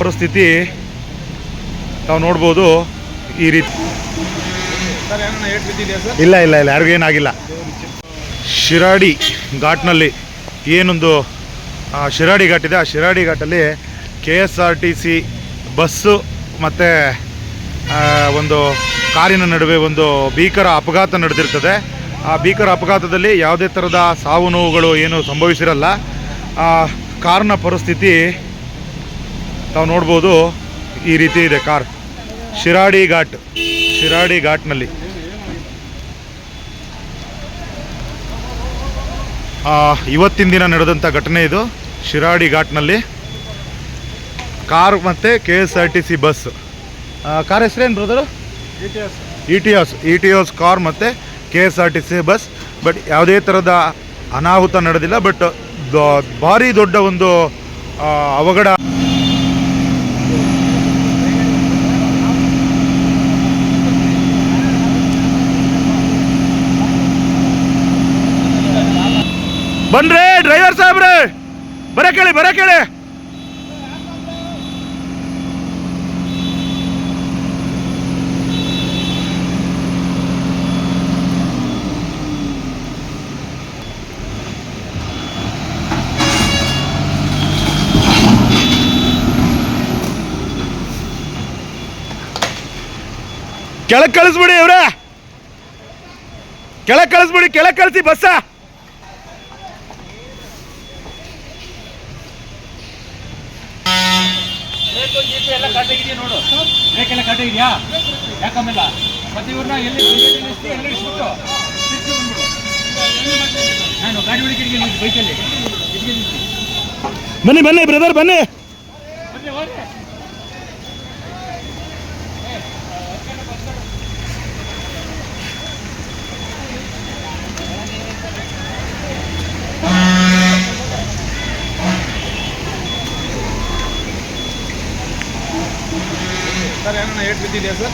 ಪರಿಸ್ಥಿತಿ ನಾವು ನೋಡ್ಬೋದು ಈ ರೀತಿ. ಇಲ್ಲ ಇಲ್ಲ ಇಲ್ಲ ಯಾರಿಗೂ ಏನಾಗಿಲ್ಲ. ಶಿರಾಡಿ ಘಾಟ್ನಲ್ಲಿ ಏನೊಂದು ಶಿರಾಡಿ ಘಾಟ್ ಇದೆ. ಆ Shiradi ಘಾಟಲ್ಲಿ K S R T C bus ಮತ್ತು ಒಂದು ಕಾರಿನ ನಡುವೆ ಒಂದು ಭೀಕರ ಅಪಘಾತ ನಡೆದಿರ್ತದೆ. ಆ ಭೀಕರ ಅಪಘಾತದಲ್ಲಿ ಯಾವುದೇ ಥರದ ಸಾವು ನೋವುಗಳು ಏನು ಸಂಭವಿಸಿರಲ್ಲ. ಆ ಕಾರ್ನ ಪರಿಸ್ಥಿತಿ ತಾವು ನೋಡ್ಬೋದು ಈ ರೀತಿ ಇದೆ ಕಾರ್. ಶಿರಾಡಿ ಘಾಟ್ ಶಿರಾಡಿ ಘಾಟ್ನಲ್ಲಿ. ಇವತ್ತಿನ ದಿನ ನಡೆದಂಥ ಘಟನೆ ಇದು ಶಿರಾಡಿ ಘಾಟ್ನಲ್ಲಿ. ಕಾರ್ ಮತ್ತು K S R T C bus. Car ಹೆಸರೇನು brother? E T S E T S car ಮತ್ತು K S R T C bus. But ಯಾವುದೇ ಥರದ ಅನಾಹುತ ನಡೆದಿಲ್ಲ ಬಟ್ ಭಾರಿ ದೊಡ್ಡ ಒಂದು ಅವಘಡ ಬನ್ರಿ ಡ್ರೈವರ್ ಸಾಹೇಬ್ರೆ ಬರ ಕೇಳಿ ಬರ ಕೇಳಿ ಕೆಳಗೆ ಕಳಿಸ್ಬಿಡಿ ಇವ್ರೆ ಕೆಳಗೆ ಕಳಿಸ್ಬಿಡಿ ಕೆಳಗೆ ಕಳಿಸಿ ಬಸ್ಸ ಎಲ್ಲ ಕಟ್ಟಾಗಿದೆಯಾ ನೋಡು. ಬ್ರೇಕ್ ಎಲ್ಲ ಕಟ್ಟಾಗಿದೆಯಾ ಯಾಕಮ್ಮೆಲ್ಲ? ಮತ್ತೆ ಇವ್ರನ್ನ ಎಲ್ಲಿ ನಿಲ್ಲಿಸ್ತಿ ಎಲ್ಲಿ ಇಳಿಸ್ಬಿಟ್ಟು ತಿರ್ಸಿ ಬಂದ್ಬಿಡು. ನಾನು ಗಾಡಿ ಒಳಗೆ ಬೈಕಲ್ಲಿ. ಬನ್ನಿ ಬನ್ನಿ ಬ್ರದರ್ ಬನ್ನಿ.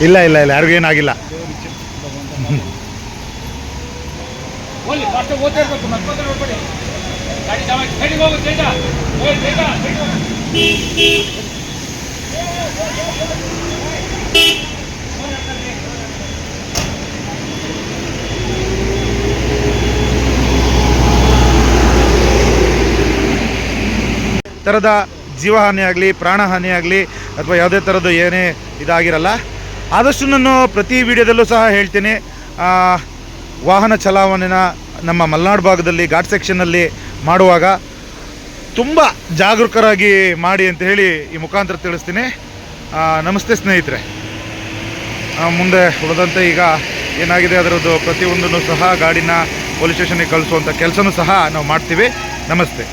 ಇಲ್ಲ ಇಲ್ಲ ಇಲ್ಲ ಯಾರಿಗೂ ಏನಾಗಿಲ್ಲ. ಥರದ ಜೀವಹಾನಿ ಆಗಲಿ ಪ್ರಾಣಹಾನಿ ಆಗಲಿ ಅಥವಾ ಯಾವುದೇ ಥರದ್ದು ಏನೇ ಇದಾಗಿರಲ್ಲ, ಆದಷ್ಟು ನಾನು ಪ್ರತಿ ವಿಡಿಯೋದಲ್ಲೂ ಸಹ ಹೇಳ್ತೀನಿ. ವಾಹನ ಚಲಾವಣೆನ ನಮ್ಮ ಮಲೆನಾಡು ಭಾಗದಲ್ಲಿ ಘಾಟ್ ಸೆಕ್ಷನ್ನಲ್ಲಿ ಮಾಡುವಾಗ ತುಂಬ ಜಾಗರೂಕರಾಗಿ ಮಾಡಿ ಅಂತ ಹೇಳಿ ಈ ಮುಖಾಂತರ ತಿಳಿಸ್ತೀನಿ. ನಮಸ್ತೆ ಸ್ನೇಹಿತರೆ. ಮುಂದೆ ಉಳಿದಂತೆ ಈಗ ಏನಾಗಿದೆ ಅದರದ್ದು ಪ್ರತಿಯೊಂದನ್ನು ಸಹ ಗಾಡಿನ ಪೊಲೀಸ್ ಸ್ಟೇಷನಿಗೆ ಕಳಿಸುವಂಥ ಕೆಲಸನೂ ಸಹ ನಾವು ಮಾಡ್ತೀವಿ. ನಮಸ್ತೆ.